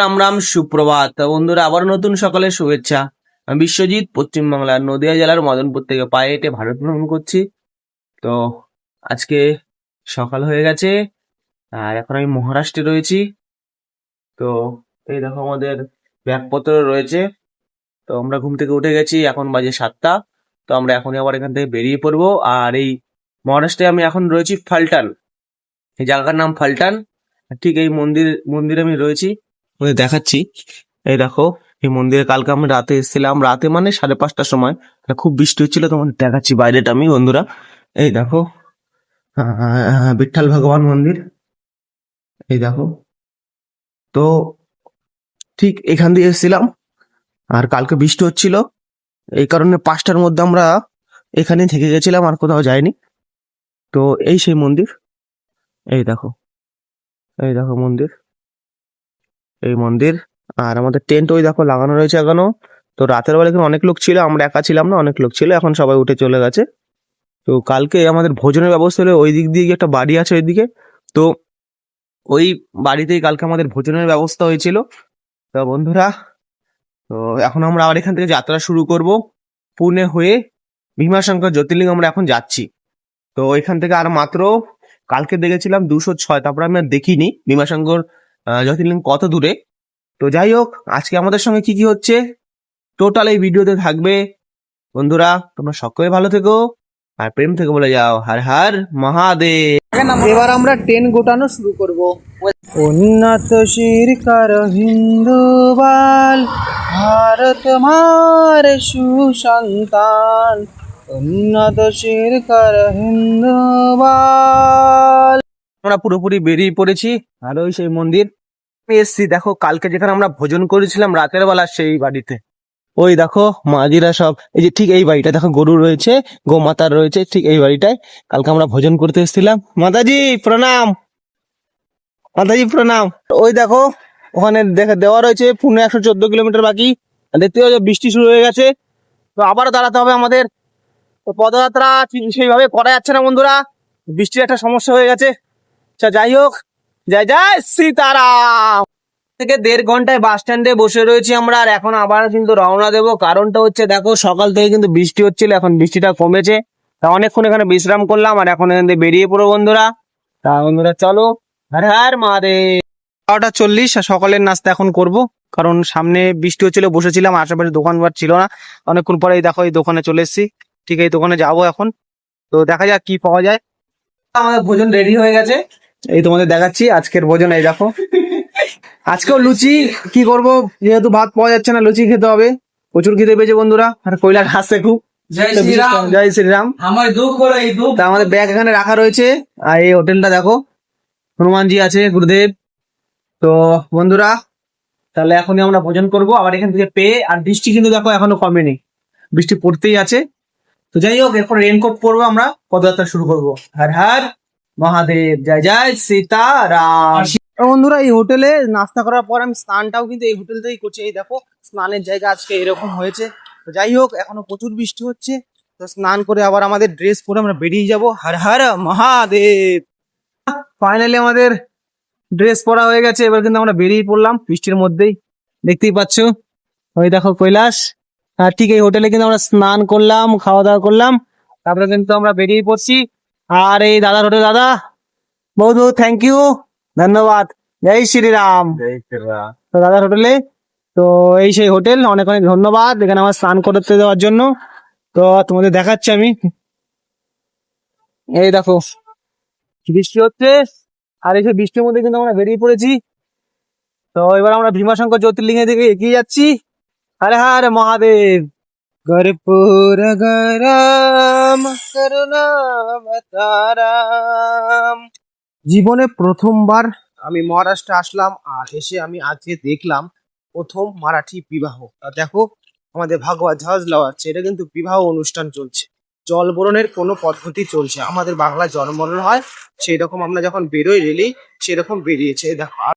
রাম রাম, সুপ্রভাত। বন্ধুরা, আবার নতুন সকালের শুভেচ্ছা। আমি বিশ্বজিৎ পশ্চিমবাংলার নদিয়া জেলার মদনপুর থেকে পায়ে হেঁটে ভারত ভ্রমণ করছি। তো আজকে সকাল হয়ে গেছে, আর এখন আমি মহারাষ্ট্রে রয়েছি। তো এই দেখো আমাদের ব্যাগপত্র রয়েছে। তো আমরা ঘুম থেকে উঠে গেছি, এখন বাজে সাতটা। তো আমরা এখনই আবার এখান থেকে বেরিয়ে পড়ব। আর এই মহারাষ্ট্রে আমি এখন রয়েছি ফাল্টান। এই জায়গার নাম ফাল্টান। ঠিক এই মন্দির, মন্দিরে আমি রয়েছি। তোমাদের দেখাচ্ছি। এই দেখো এই মন্দিরে কালকে আমি রাতে এসেছিলাম। রাতে মানে সাড়ে পাঁচটার সময়। খুব বৃষ্টি হচ্ছিল তোমাদের দেখাচ্ছি বাইরেটা আমি বন্ধুরা। এই দেখো আহ, বিঠ্ঠাল ভগবান মন্দির। এই দেখো। তো ঠিক এখান দিয়ে এসেছিলাম। আর কালকে বৃষ্টি হচ্ছিল। এই কারণে পাঁচটার মধ্যে আমরা এখানে থেকে গেছিলাম আর কোথাও যাইনি। তো এই সেই মন্দির। এই দেখো। এই দেখো মন্দির। এই মন্দির। আর আমাদের টেন্ট ওই দেখো লাগানো রয়েছে এখনও। তো রাতের বেলা এখানে অনেক লোক ছিল, আমরা একা ছিলাম না, অনেক লোক ছিল, এখন সবাই উঠে চলে গেছে। তো কালকে আমাদের ভোজনের ব্যবস্থা হলো ওই দিক দিয়ে একটা বাড়ি আছে ওইদিকে। তো ওই বাড়িতেই কালকে আমাদের ভোজনের ব্যবস্থা হয়েছিল। তো বন্ধুরা, তো এখন আমরা আবার এখান থেকে যাত্রা শুরু করব। পুনে হয়ে ভীমাশঙ্কর জ্যোতির্লিঙ্গ আমরা এখন যাচ্ছি। তো এখান থেকে আর মাত্র, কালকে দেখেছিলাম দুশো ছয়, তারপরে আমি আর দেখিনি ভীমাশঙ্কর জ্যোতির্লিঙ্গ কত দূরে। তো যাই হোক আজকে আমাদের সঙ্গে কি কি হচ্ছে? টোটাল এই ভিডিওতে থাকবে। বন্ধুরা তোমরা সকলে ভালো থেকো আর প্রেম থেকে বলে যাও। হার হার মহাদেব। এবার আমরা ট্রেন গোটানো শুরু করব। উন্নত শিরকার হিন্দু বাল ভারত মার সুসন্তান। উন্নত শিরকার হিন্দু বাল। আমরা পুরোপুরি বেরিয়ে পড়েছি। আর ওই সেই মন্দির। এসছি, দেখো, কালকে যেখানে আমরা ভোজন করেছিলাম, রাতের বেলা সেই বাড়িতে। ওই দেখো মাঝিরা সব, এই যে ঠিক এই বাড়িটা দেখো, গরু রয়েছে, গোমাতা রয়েছে, ঠিক এই বাড়িটায়। কালকে আমরা ভোজন করতে এসেছিলাম। মাতাজি, প্রণাম! মাতাজি, প্রণাম! ওই দেখো, ওখানে দেখে দেওয়া রয়েছে, পুনে একশো চোদ্দ কিলোমিটার বাকি। দেখতে পাচ্ছ, বৃষ্টি শুরু হয়ে গেছে। তো আবার দাঁড়াতে হবে আমাদের। তো পদযাত্রা সেইভাবে করা যাচ্ছে না, বন্ধুরা। বৃষ্টির একটা সমস্যা হয়ে গেছে। আচ্ছা যাই হোক। জয় জয় সীতারাম। থেকে দেড় ঘন্টায় বাস স্ট্যান্ডে বসে রয়েছি আমরা, আর এখন আবার কিন্তু রওনা দেবো। কারণটা হচ্ছে, দেখো, সকাল থেকে কিন্তু বৃষ্টি হচ্ছিল, এখন বৃষ্টিটা কমেছে। তা অনেকক্ষণ এখানে বিশ্রাম করলাম, আর এখন এখান থেকে বেরিয়ে পড়ো বন্ধুরা। তা বন্ধুরা, চলো। হর হর মহাদেব। বারোটা চল্লিশ, আর সকালের নাস্তা এখন করব। কারণ সামনে বৃষ্টি হচ্ছিল, বসেছিলাম আশেপাশে দোকানপাট ছিল না। অনেকক্ষণ পরে দেখো, এই দোকানে চলে এসেছি। ঠিক এই দোকানে যাব এখন। তো দেখা যাক কি পাওয়া যায়। আমাদের ভোজন রেডি হয়ে গেছে। এই তোমাদের দেখাচ্ছি আজকের ভোজন এই দেখো। আজকেও লুচি কি করব? যেহেতু ভাত পাওয়া যাচ্ছে না লুচি খেতে হবে। প্রচুর খেতে পেয়েছে বন্ধুরা আর কৈলাস হাসছে খুব। জয় শ্রীরাম আমার দুঃখ তা আমাদের ব্যাগ এখানে রাখা রয়েছে আর এই হোটেলটা দেখো। হনুমানজি আছে গুরুদেব। তো বন্ধুরা তাহলে এখনই আমরা ভোজন করব। আবার এখান থেকে পেয়ে আর বৃষ্টি কিন্তু দেখো এখনও কমেনি। বৃষ্টি পড়তেই আছে। তো যাই হোক এরপর রেনকোট পরবো আমরা পদযাত্রা শুরু করব। হর হর। মহাদেব, জয় জয় সীতারাম। বন্ধুরা, এই হোটেলে নাস্তা করার পর আমি স্নানটাও কিন্তু এই হোটেল থেকেই করছি। এই দেখো, স্নানের জায়গা আজকে এরকম হয়েছে। তো যাই হোক, এখনও প্রচুর বৃষ্টি হচ্ছে। তো স্নান করে আবার আমাদের ড্রেস পরে আমরা বেরিয়ে যাব। হর হর, মহাদেব। ফাইনালি আমাদের ড্রেস পরা হয়ে গেছে। এবার কিন্তু আমরা বেরিয়ে পড়লাম বৃষ্টির মধ্যেই। দেখতেই পাচ্ছ? ওই দেখো কৈলাস। আর ঠিক এই হোটেলে কিন্তু আমরা স্নান করলাম খাওয়া দাওয়া করলাম। তারপরে কিন্তু আমরা বেরিয়ে পড়ছি। আর এই দাদার হোটেল দাদা। বহুত বহুত থ্যাংক ইউ ধন্যবাদ। জয় শ্রীরাম। তো দাদার হোটেলে তো এই সেই হোটেল অনেক অনেক ধন্যবাদ। এখানে আমার স্নান করতে দেওয়ার জন্য। তো তোমাদের দেখাচ্ছি আমি। এই দেখো বৃষ্টি হচ্ছে। আর এই যে বৃষ্টির মধ্যে কিন্তু আমরা বেরিয়ে পড়েছি। তো এবার আমরা ভীমাশঙ্কর জ্যোতির্লিঙ্গের দিকে এগিয়ে যাচ্ছি। আরে হারে মহাদেব। গরম করুণাবতারাম জীবনে প্রথমবার আমি মহারাষ্ট্রে আসলাম, আর এসে আমি আজকে দেখলাম প্রথম মারাঠি বিবাহ। তা দেখো, আমাদের ভাগবত ঝাজ লাগাচ্ছে এটা কিন্তু বিবাহ অনুষ্ঠান চলছে। জলবরণের কোনো পদ্ধতি চলছে আমাদের বাংলা জলবরণ হয় সেই রকম আমরা যখন বেরোই রেলি সেরকম বেরিয়েছে। দেখো